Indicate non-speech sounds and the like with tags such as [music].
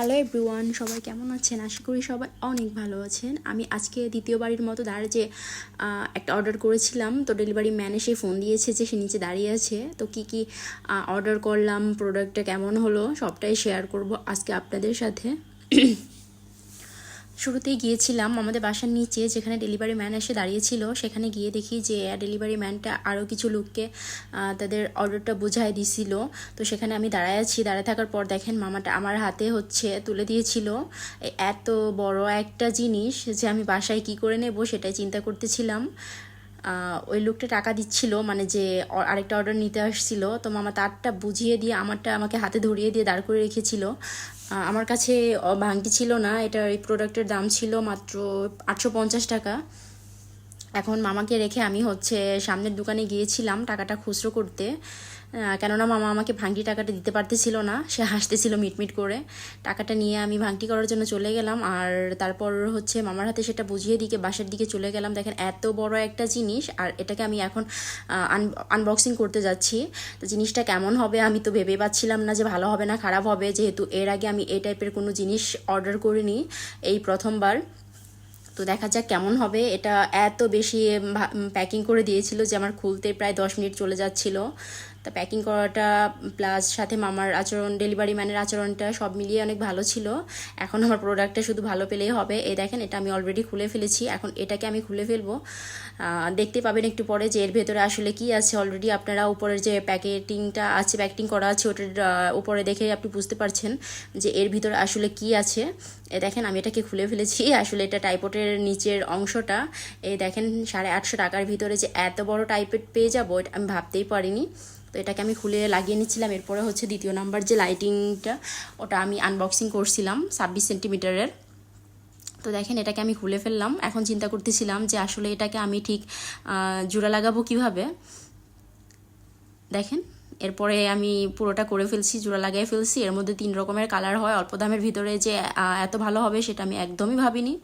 Hello everyone সবাই কেমন আছেন? আশা করি সবাই অনেক ভালো আছেন। আমি আজকে দ্বিতীয়বারের মতো দাঁড়িয়ে যে একটা অর্ডার করেছিলাম, তো ডেলিভারি ম্যান এসে ফোন দিয়েছে যে, সে নিচে দাঁড়িয়ে আছে। তো কি কি অর্ডার করলাম প্রোডাক্টটা কেমন হলো, সবটাই শেয়ার করব আজকে আপনাদের সাথে। শুরুতেই গিয়েছিলাম আমাদের বাসার নিচে, যেখানে ডেলিভারি ম্যান এসে দাঁড়িয়েছিল। সেখানে গিয়ে দেখি যে ডেলিভারি ম্যানটা আরও কিছু লোককে তাদের অর্ডারটা বোঝায় দিছিল। তো সেখানে আমি দাঁড়ায় আছি। দাঁড়ায় থাকার পর দেখেন মামাটা আমার হাতে হচ্ছে, তুলে দিয়েছিল। এত বড় একটা জিনিস যে আমি বাসায় কি করে নেব সেটাই চিন্তা করতেছিলাম। ওই লোকটা টাকা দিচ্ছিল মানে যে আরেকটা অর্ডার নিতে আসছিল। তো মামা তারটা বুঝিয়ে দিয়ে আমারটা আমাকে হাতে ধরিয়ে দিয়ে দাঁড় করে রেখেছিল। আমার কাছে ভাঙটি ছিল না। এটা এই প্রোডাক্টের দাম ছিল মাত্র আটশো পঞ্চাশ টাকা। এখন মামাকে রেখে আমি হচ্ছে সামনের দোকানে গিয়েছিলাম টাকাটা খুচরো করতে। কেননা মামা আমাকে ভাঙটি টাকাটা দিতে পারতেছিল না, সে হাসতেছিল মিটমিট করে। টাকাটা নিয়ে আমি ভাঙটি করার জন্য চলে গেলাম আর তারপর হচ্ছে মামার হাতে সেটা বুঝিয়ে দিকে বাসার দিকে চলে গেলাম। দেখেন এত বড় একটা জিনিস আর এটাকে আমি এখন আনবক্সিং করতে যাচ্ছি। তো জিনিসটা কেমন হবে আমি তো ভেবে পাচ্ছিলাম না যে ভালো হবে না খারাপ হবে। যেহেতু এর আগে আমি এই টাইপের কোনো জিনিস অর্ডার করিনি এই প্রথমবার। তো দেখা যাক কেমন হবে। এটা এত বেশি প্যাকিং করে দিয়েছিল যে আমার খুলতে প্রায় দশ মিনিট চলে যাচ্ছিল। তা প্যাকিং করাটা প্লাস সাথে মামার আচরণ ডেলিভারি ম্যানের আচরণটা সব মিলিয়ে অনেক ভালো ছিল। এখন আমার প্রোডাক্টটা শুধু ভালো পেলেই হবে। এই দেখেন, এটা আমি অলরেডি খুলে ফেলেছি। এখন এটাকে আমি খুলে ফেলব। দেখতে পাবেন একটু পরে যে এর ভেতরে আসলে কি আছে। অলরেডি আপনারা উপরের যে প্যাকেটিংটা আছে প্যাকেটিং করা আছে, ওটার উপরে দেখে আপনি বুঝতে পারছেন যে এর ভিতরে আসলে কি আছে। এ দেখেন, আমি এটাকে খুলে ফেলেছি। [laughs] আসলে এটা টাইপোটের নিচের অংশটা। এই দেখেন, সাড়ে আটশো টাকার ভিতরে যে এত বড় টাইপেট পেয়ে যাব, এটা আমি ভাবতেই পারিনি। তো এটাকে আমি খুলে লাগিয়ে নিচ্ছিলাম। এরপরে হচ্ছে দ্বিতীয় নাম্বার যে লাইটিংটা ওটা আমি আনবক্সিং করছিলাম ছাব্বিশ সেন্টিমিটারের তো দেখেন এটাকে আমি খুলে ফেললাম। এখন চিন্তা করতেছিলাম যে আসলে এটাকে আমি ঠিক জোড়া লাগাবো কীভাবে? দেখেন, এরপরে আমি পুরোটা করে ফেলছি, জোড়া লাগিয়ে ফেলছি। এর মধ্যে তিন রকমের কালার হয়। অল্প দামের ভিতরে যে এত ভালো হবে সেটা আমি একদমই ভাবিনি।